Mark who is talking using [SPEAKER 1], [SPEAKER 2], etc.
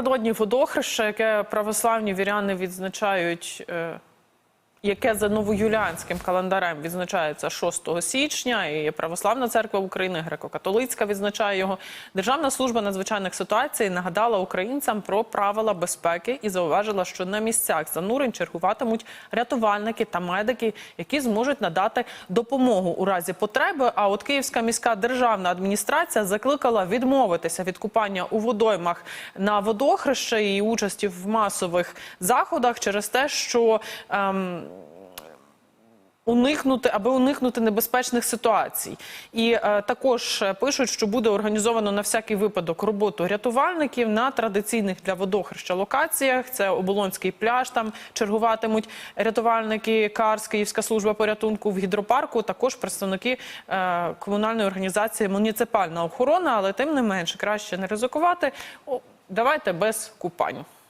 [SPEAKER 1] Напередодні водохреща, яке православні віряни відзначають. Яке за новоюліанським календарем відзначається 6 січня, і Православна церква України, греко-католицька відзначає його. Державна служба надзвичайних ситуацій нагадала українцям про правила безпеки і зауважила, що на місцях занурень чергуватимуть рятувальники та медики, які зможуть надати допомогу у разі потреби. А от Київська міська державна адміністрація закликала відмовитися від купання у водоймах на водохреще і участі в масових заходах через те, що ем, Уникнути, аби уникнути небезпечних ситуацій, і е, також е, пишуть, що буде організовано на всякий випадок роботу рятувальників на традиційних для водохреща локаціях. Це Оболонський пляж. Там чергуватимуть рятувальники КАРС, Київська служба порятунку в гідропарку. Також представники е, комунальної організації Муніципальна охорона, але тим не менше краще не ризикувати. О, давайте без купань.